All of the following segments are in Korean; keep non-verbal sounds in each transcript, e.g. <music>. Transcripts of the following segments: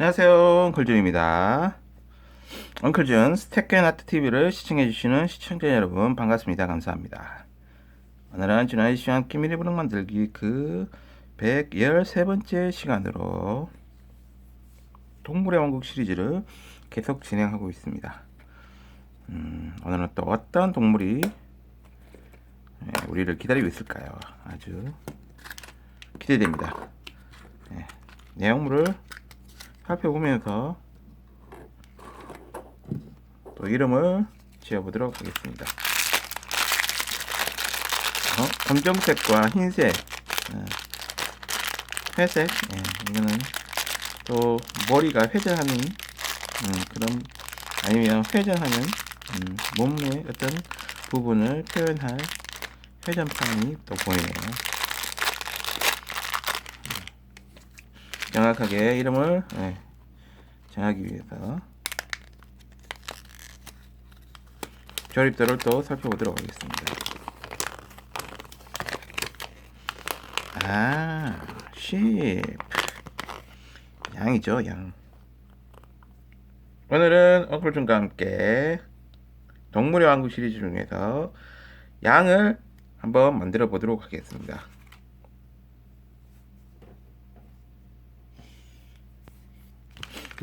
안녕하세요. 엉클준입니다. 엉클준 스테켄아트 TV를 시청해주시는 시청자 여러분 반갑습니다. 감사합니다. 오늘은 준하이 씨와 함께 부릉 만들기 그 113번째 시간으로 동물의 왕국 시리즈를 계속 진행하고 있습니다. 음, 오늘은 또 어떤 동물이 예, 우리를 기다리고 있을까요? 아주 기대됩니다. 예, 내용물을 살펴보면서 또 이름을 지어보도록 하겠습니다. 어? 검정색과 흰색, 어, 회색, 예, 이거는 또 머리가 회전하는 음, 그런 아니면 회전하는 음, 몸의 어떤 부분을 표현할 회전판이 또 보이네요. 정확하게 이름을 예, 정하기 위해서 조립도를 또 살펴보도록 하겠습니다. 아, 쉽 양이죠, 양. 오늘은 어플준과 함께 동물의 왕국 시리즈 중에서 양을 한번 만들어 보도록 하겠습니다.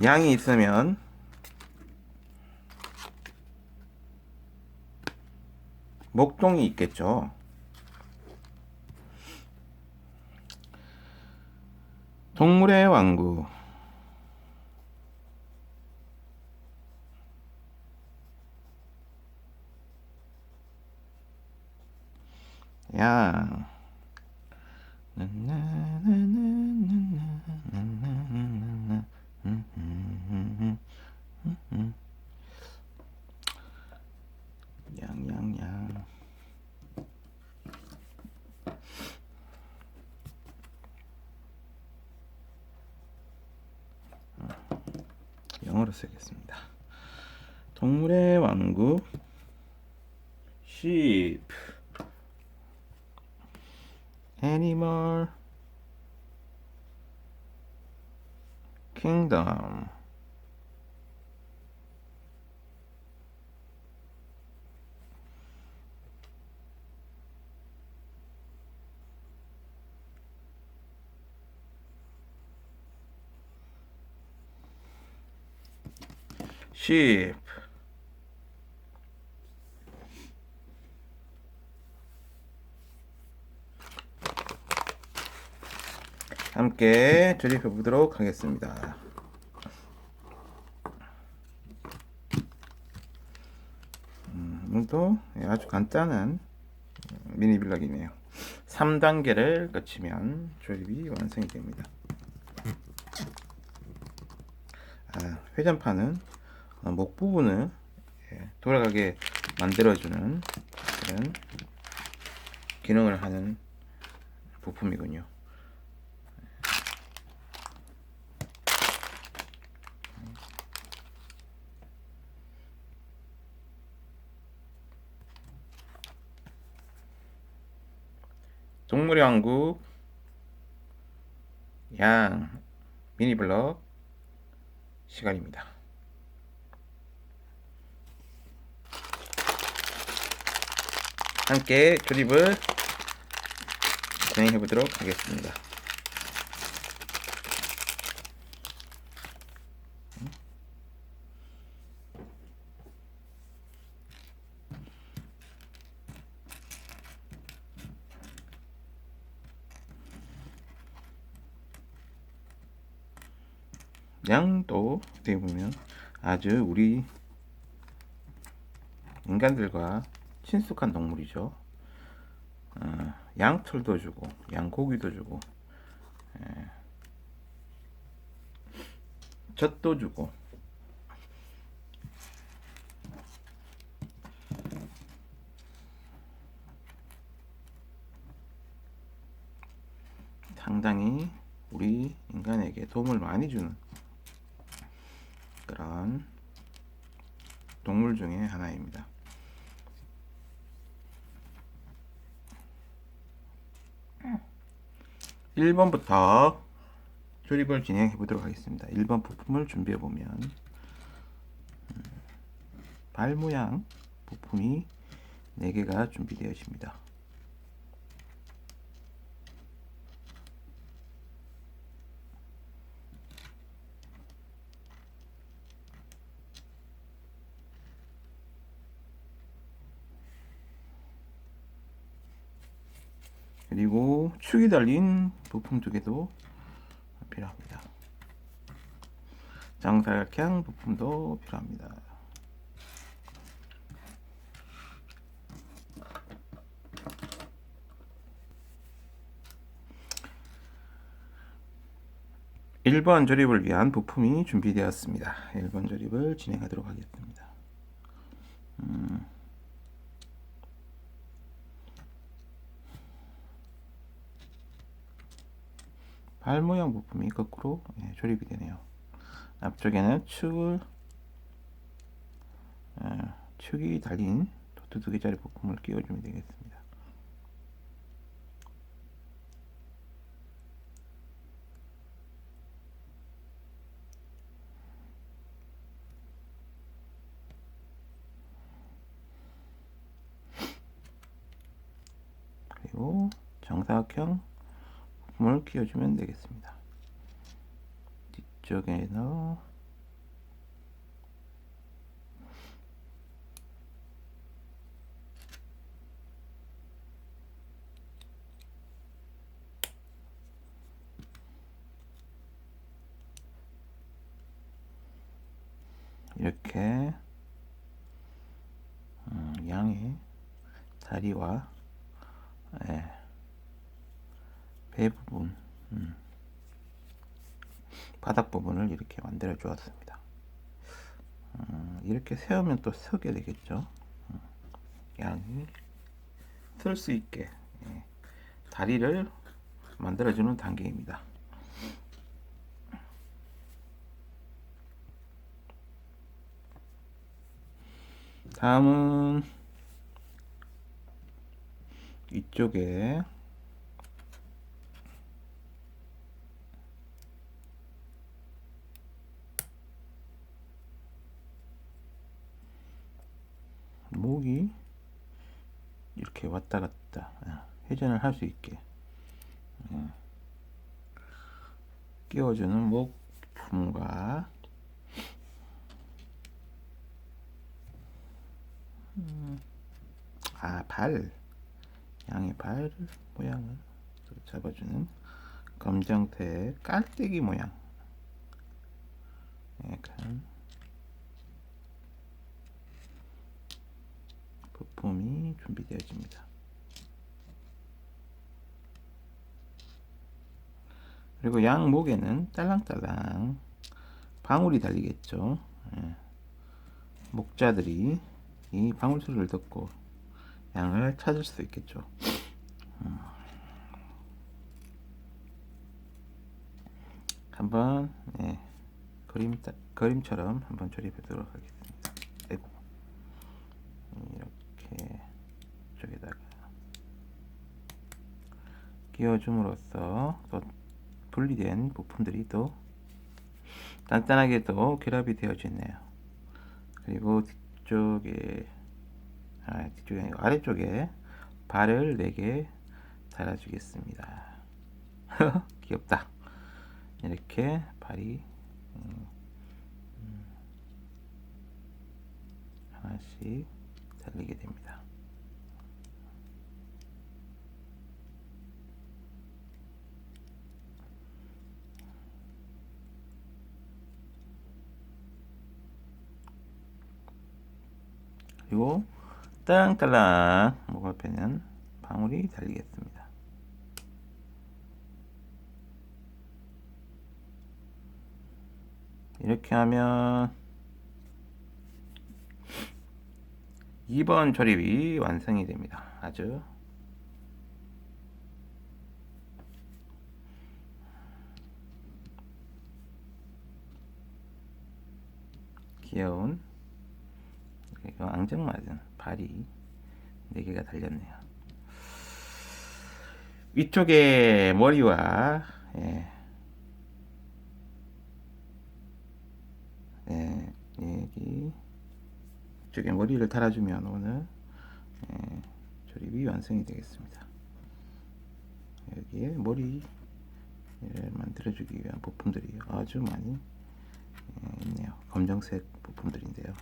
양이 있으면 목동이 있겠죠. 동물의 왕국. 양. 양양양 sheep. Animal kingdom. Sheep 함께 조립해 보도록 하겠습니다. 음, 오늘도 아주 간단한 미니 블럭이네요. 3단계를 거치면 조립이 완성이 됩니다. 아, 회전판은 어, 목 부분을 예, 돌아가게 만들어주는 그런 기능을 하는 부품이군요. 동물의 왕국 양 미니 블럭 시간입니다. 함께 조립을 진행해 보도록 하겠습니다. 양도 어떻게 보면 아주 우리 인간들과 친숙한 동물이죠. 어, 양털도 주고 양고기도 주고 예, 젖도 주고 상당히 우리 인간에게 도움을 많이 주는 그런 동물 중에 하나입니다. 1번부터 조립을 진행해 보도록 하겠습니다. 1번 부품을 준비해 보면 음, 발 모양 부품이 4개가 준비되어 있습니다. 그리고 축이 달린 부품 두 개도 필요합니다. 장사각형 부품도 필요합니다. 일번 조립을 위한 부품이 준비되었습니다. 1번 조립을 진행하도록 하겠습니다. 음. 발 모양 부품이 거꾸로 예, 조립이 되네요. 앞쪽에는 축을 예, 축이 달린 도트 두 개짜리 부품을 끼워주면 되겠습니다. 그리고 정사각형 부품을 끼워주면 되겠습니다. 뒤쪽에는 이렇게 음, 양의 다리와 예, 배 부분, 음, 바닥 부분을 이렇게 만들어 주었습니다. 음, 이렇게 세우면 또 서게 되겠죠. 음, 양이 설수 있게 예, 다리를 만들어주는 단계입니다. 다음은 이쪽에 목이 이렇게 왔다 갔다 예, 회전을 할 수 있게 예, 끼워주는 목 부분과 음, 아, 발. 양의 발 모양을 잡아주는 검정색 깔때기 모양. 약간 부품이 준비되어집니다. 그리고 양 목에는 딸랑딸랑 방울이 달리겠죠. 예. 목자들이 이 방울 소리를 듣고 양을 찾을 수 있겠죠. 음. 한번 예, 그림 그림처럼 한번 조립해 보도록 하겠습니다. 아이고 이렇게 쪽에다가 끼워줌으로써 또 분리된 부품들이 또 단단하게 또 결합이 되어지네요. 그리고 뒤쪽에 아, 아니고 아래쪽에 발을 4개 달아주겠습니다. <laughs> 귀엽다. 이렇게 발이 음, 음, 하나씩 달리게 됩니다. 그리고 딸랑딸랑 목 앞에는 방울이 달리겠습니다. 이렇게 하면 2번 조립이 완성이 됩니다. 아주 귀여운 그리고 앙증맞은 발이 4개가 달렸네요. 위쪽에 머리와 예, 네, 여기 이쪽에 머리를 달아주면 오늘 예, 조립이 완성이 되겠습니다. 여기에 머리를 만들어주기 위한 부품들이 아주 많이 예, 있네요. 검정색 부품들인데요.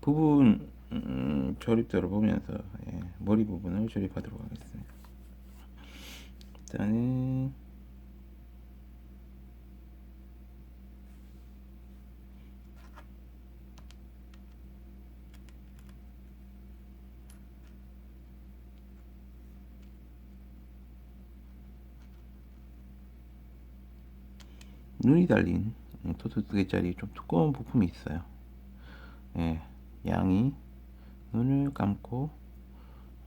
부분 음, 조립도를 보면서 예, 머리 부분을 조립하도록 하겠습니다. 일단은 눈이 달린 음, 토트 두 개짜리 좀 두꺼운 부품이 있어요. 예, 양이 눈을 감고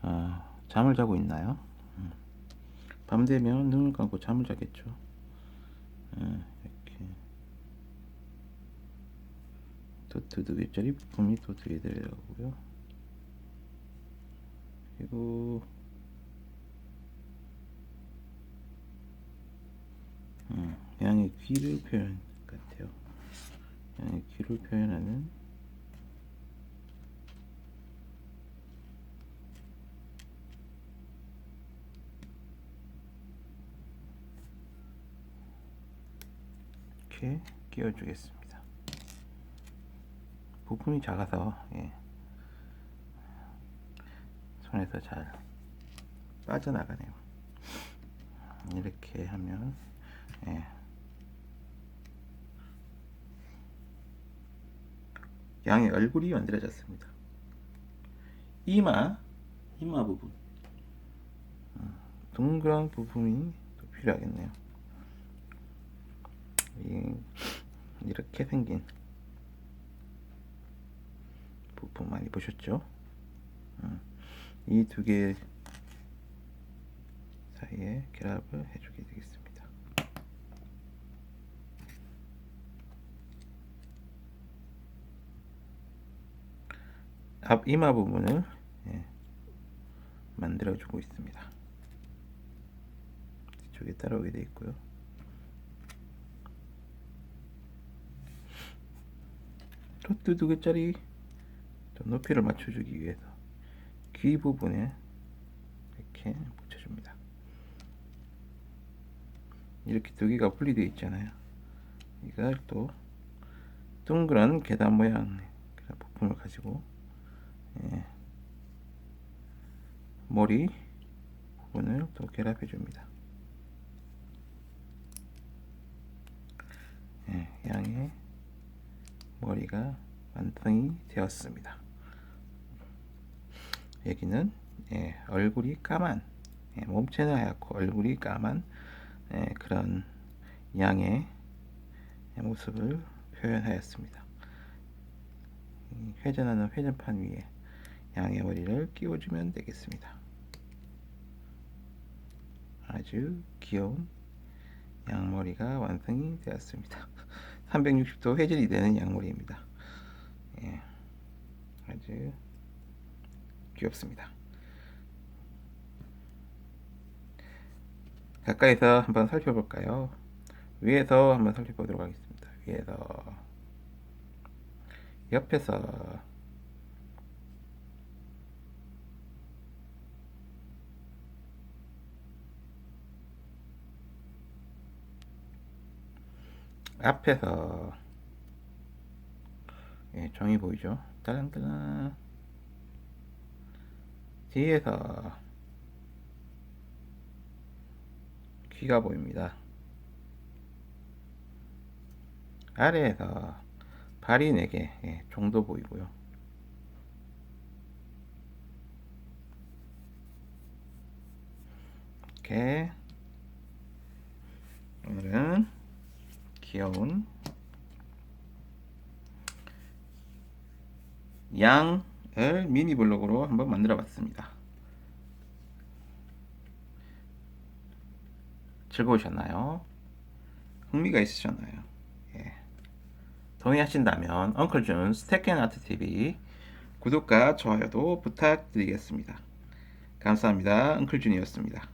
어, 잠을 자고 있나요? 음. 밤 되면 눈을 감고 잠을 자겠죠. 예, 이렇게 토트 두 개짜리 부품이 또두개 들어가고요. 그리고 음, 양의 귀를 표현 같아요. 양의 귀를 표현하는 이렇게 끼워주겠습니다. 부품이 작아서 예. 손에서 잘 빠져나가네요. 이렇게 하면 예. 양의 얼굴이 만들어졌습니다. 이마, 이마 부분. 음, 동그란 부분이 또 필요하겠네요. 이, 이렇게 생긴 부품 많이 보셨죠? 음, 이두 개 사이에 결합을 해주게 되겠습니다. 앞 이마 부분을 예, 만들어주고 있습니다. 뒤쪽에 따라오게 되어 있고요. 토트 두 개짜리 좀 높이를 맞춰주기 위해서 귀 부분에 이렇게 붙여줍니다. 이렇게 두 개가 분리되어 있잖아요. 이걸 또 동그란 계단 모양 부품을 가지고 예, 머리 부분을 또 결합해 줍니다. 예, 양의 머리가 완성이 되었습니다. 여기는 예, 얼굴이 까만 예, 몸체는 하얗고 얼굴이 까만 예, 그런 양의 모습을 표현하였습니다. 이 회전하는 회전판 위에 양의 머리를 끼워주면 되겠습니다. 아주 귀여운 양머리가 완성이 되었습니다. 360도 회전이 되는 양머리입니다. 예, 아주 귀엽습니다. 가까이서 한번 살펴볼까요? 위에서 한번 살펴보도록 하겠습니다. 위에서 옆에서 앞에서 예, 종이 보이죠? 따랑따랑 뒤에서 귀가 보입니다. 아래에서 발이 4개 예, 정도 보이고요. 이렇게 오늘은 귀여운 양을 미니 블록으로 한번 만들어 봤습니다. 즐거우셨나요? 흥미가 있으셨나요? 예. 동의하신다면 엉클준 스테켄아트 TV 구독과 좋아요도 부탁드리겠습니다. 감사합니다. 엉클준이었습니다.